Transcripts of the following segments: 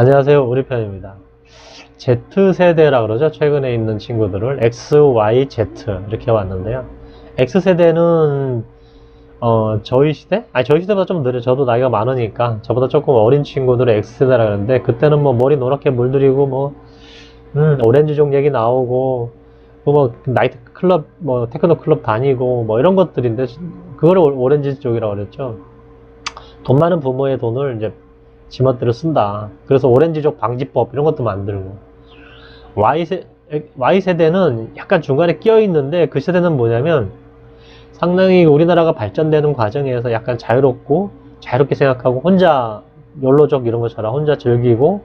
안녕하세요. 우리 편입니다. Z세대라 그러죠. 최근에 있는 친구들을 X, Y, Z 이렇게 왔는데요. X세대는 어, 저희 시대? 아니, 저희 시대보다 좀 느려. 저도 나이가 많으니까 저보다 조금 어린 친구들을 X세대라 그러는데 그때는 뭐 머리 노랗게 물들이고 뭐 음, 오렌지족 얘기 나오고 뭐, 뭐 나이트 클럽 뭐 테크노 클럽 다니고 뭐 이런 것들인데 그거를 오- 오렌지 쪽이라고 그랬죠. 돈 많은 부모의 돈을 이제 지멋대로 쓴다. 그래서 오렌지족 방지법 이런 것도 만들고 Y세, Y세대는 약간 중간에 끼어 있는데 그 세대는 뭐냐면 상당히 우리나라가 발전되는 과정에서 약간 자유롭고 자유롭게 생각하고 혼자 욜로족 이런 것처럼 혼자 즐기고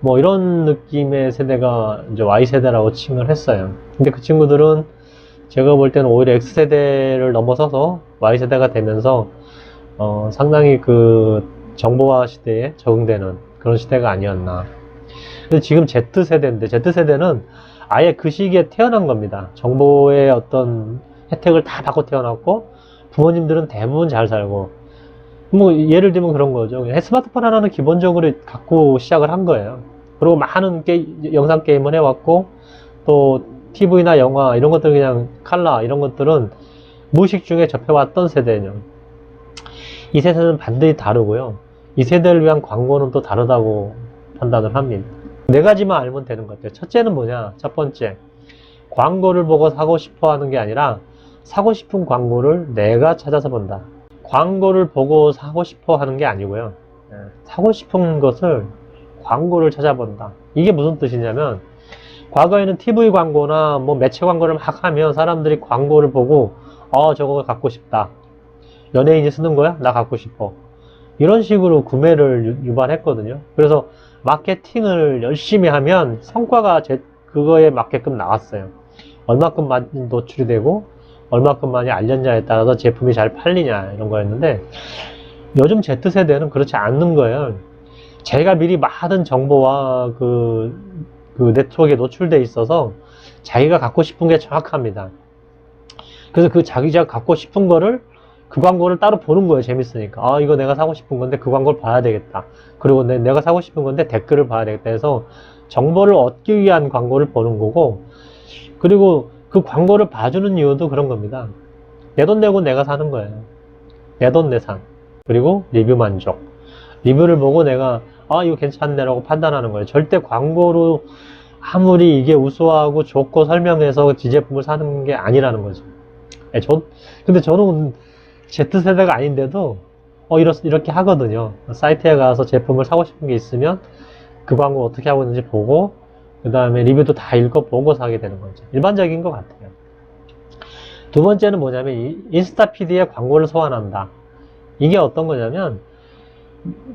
뭐 이런 느낌의 세대가 이제 Y세대라고 칭을 했어요. 근데 그 친구들은 제가 볼 때는 오히려 X세대를 넘어서서 Y세대가 되면서 어, 상당히 그 정보화 시대에 적응되는 그런 시대가 아니었나. 근데 지금 Z세대인데, Z세대는 아예 그 시기에 태어난 겁니다. 정보의 어떤 혜택을 다 받고 태어났고, 부모님들은 대부분 잘 살고, 뭐, 예를 들면 그런 거죠. 스마트폰 하나는 기본적으로 갖고 시작을 한 거예요. 그리고 많은 게, 영상 게임을 해왔고, 또, TV나 영화, 이런 것들 그냥 칼라, 이런 것들은 무의식 중에 접해왔던 세대예요. 이 세대는 반드시 다르고요. 이 세대를 위한 광고는 또 다르다고 판단을 합니다. 네 가지만 알면 되는 것 같아요. 첫째는 뭐냐? 첫 번째, 광고를 보고 사고 싶어 하는 게 아니라 사고 싶은 광고를 내가 찾아서 본다. 광고를 보고 사고 싶어 하는 게 아니고요. 예, 사고 싶은 것을 광고를 찾아본다. 이게 무슨 뜻이냐면, 과거에는 TV 광고나 뭐 매체 광고를 막 하면 사람들이 광고를 보고, 어, 저거 갖고 싶다. 연예인이 쓰는 거야? 나 갖고 싶어. 이런 식으로 구매를 유- 유발했거든요. 그래서 마케팅을 열심히 하면 성과가 제, 그거에 맞게끔 나왔어요. 얼마큼 많이 노출이 되고, 얼마큼 많이 알렸냐에 따라서 제품이 잘 팔리냐, 이런 거였는데, 요즘 Z세대는 그렇지 않는 거예요. 자기가 미리 많은 정보와 그, 그 네트워크에 노출돼 있어서 자기가 갖고 싶은 게 정확합니다. 그래서 그 자기가 갖고 싶은 거를 그 광고를 따로 보는 거예요. 재밌으니까. 아, 이거 내가 사고 싶은 건데 그 광고를 봐야 되겠다. 그리고 내, 내가 사고 싶은 건데 댓글을 봐야 되겠다 해서 정보를 얻기 위한 광고를 보는 거고, 그리고 그 광고를 봐주는 이유도 그런 겁니다. 내 돈 내고 내가 사는 거예요. 내 돈 내산. 그리고 리뷰 만족. 리뷰를 보고 내가, 아, 이거 괜찮네 라고 판단하는 거예요. 절대 광고로 아무리 이게 우수하고 좋고 설명해서 지 제품을 사는 게 아니라는 거죠. 예, 저, 근데 저는 Z세대가 아닌데도 어 이렇, 이렇게 하거든요. 사이트에 가서 제품을 사고 싶은 게 있으면 그 광고 어떻게 하고 있는지 보고 그 다음에 리뷰도 다 읽어보고 사게 되는 거죠. 일반적인 것 같아요. 두 번째는 뭐냐면 이 인스타 PD의 광고를 소환한다. 이게 어떤 거냐면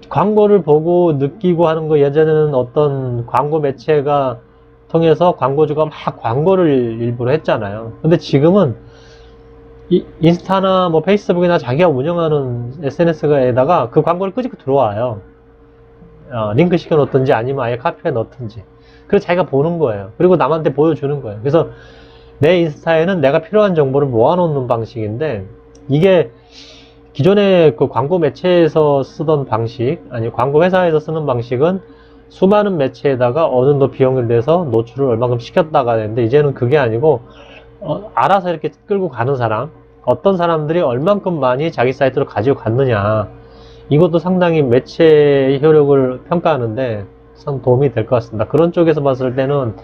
광고를 보고 느끼고 하는 거 예전에는 어떤 광고 매체가 통해서 광고주가 막 광고를 일부러 했잖아요. 근데 지금은 이- 인스타나 뭐 페이스북이나 자기가 운영하는 SNS에다가 그 광고를 끄집고 들어와요. 어, 링크 시켜 놓든지 아니면 아예 카피해 넣든지. 그래서 자기가 보는 거예요. 그리고 남한테 보여주는 거예요. 그래서 내 인스타에는 내가 필요한 정보를 모아놓는 방식인데 이게 기존의 그 광고 매체에서 쓰던 방식, 아니 광고 회사에서 쓰는 방식은 수많은 매체에다가 어느 정도 비용을 내서 노출을 얼마큼 시켰다가 되는데 이제는 그게 아니고 어, 알아서 이렇게 끌고 가는 사람, 어떤 사람들이 얼만큼 많이 자기 사이트로 가지고 갔느냐, 이것도 상당히 매체 효력을 평가하는데 참 도움이 될 것 같습니다. 그런 쪽에서 봤을 때는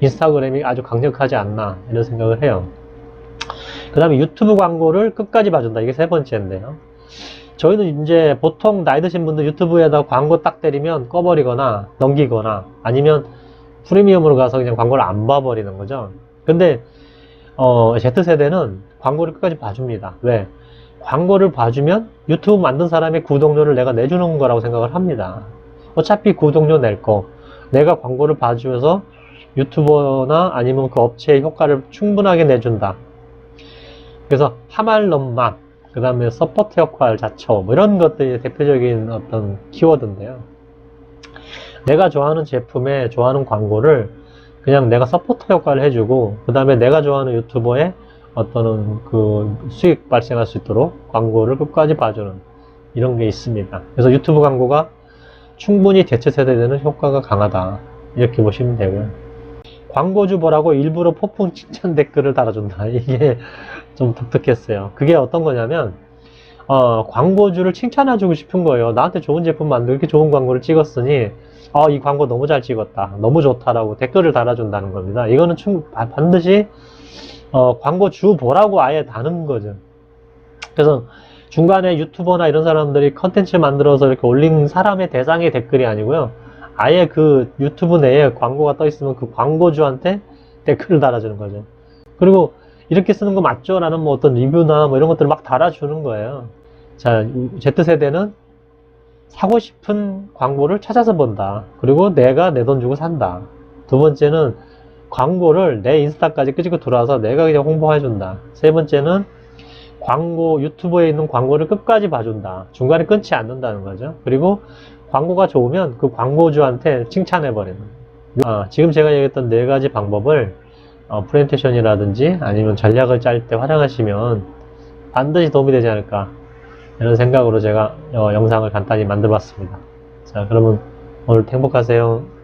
인스타그램이 아주 강력하지 않나, 이런 생각을 해요. 그 다음에 유튜브 광고를 끝까지 봐준다. 이게 세 번째인데요. 저희는 이제 보통 나이 드신 분들 유튜브에다 광고 딱 때리면 꺼버리거나 넘기거나 아니면 프리미엄으로 가서 그냥 광고를 안 봐버리는 거죠. 근데 어, Z세대는 광고를 끝까지 봐줍니다. 왜? 광고를 봐주면 유튜브 만든 사람의 구독료를 내가 내주는 거라고 생각을 합니다. 어차피 구독료 낼 거. 내가 광고를 봐주면서 유튜버나 아니면 그 업체의 효과를 충분하게 내준다. 그래서 하말넘만, 그 다음에 서포트 역할 자처, 뭐 이런 것들이 대표적인 어떤 키워드인데요. 내가 좋아하는 제품에 좋아하는 광고를 그냥 내가 서포터 역할을 해주고 그 다음에 내가 좋아하는 유튜버의 어떤 그 수익 발생할 수 있도록 광고를 끝까지 봐주는 이런 게 있습니다. 그래서 유튜브 광고가 충분히 대체 세대되는 효과가 강하다. 이렇게 보시면 되고요. 광고주 보라고 일부러 폭풍 칭찬 댓글을 달아준다. 이게 좀 독특했어요. 그게 어떤 거냐면, 어, 광고주를 칭찬해주고 싶은 거예요. 나한테 좋은 제품 만들고 이렇게 좋은 광고를 찍었으니, 어, 이 광고 너무 잘 찍었다. 너무 좋다라고 댓글을 달아준다는 겁니다. 이거는 반드시, 어, 광고 주 보라고 아예 다는 거죠. 그래서 중간에 유튜버나 이런 사람들이 컨텐츠 만들어서 이렇게 올린 사람의 대상의 댓글이 아니고요. 아예 그 유튜브 내에 광고가 떠 있으면 그 광고주한테 댓글을 달아주는 거죠. 그리고 이렇게 쓰는 거 맞죠? 라는 뭐 어떤 리뷰나 뭐 이런 것들을 막 달아주는 거예요. 자, Z세대는 사고 싶은 광고를 찾아서 본다. 그리고 내가 내 돈 주고 산다. 두 번째는 광고를 내 인스타까지 끄집고 들어와서 내가 그냥 홍보해 준다. 세 번째는 광고, 유튜브에 있는 광고를 끝까지 봐준다. 중간에 끊지 않는다는 거죠. 그리고 광고가 좋으면 그 광고주한테 칭찬해 버리는. 아, 지금 제가 얘기했던 네 가지 방법을 어, 프레젠테이션이라든지 아니면 전략을 짤 때 활용하시면 반드시 도움이 되지 않을까. 이런 생각으로 제가 어, 영상을 간단히 만들어 봤습니다. 자, 그러면 오늘 행복하세요.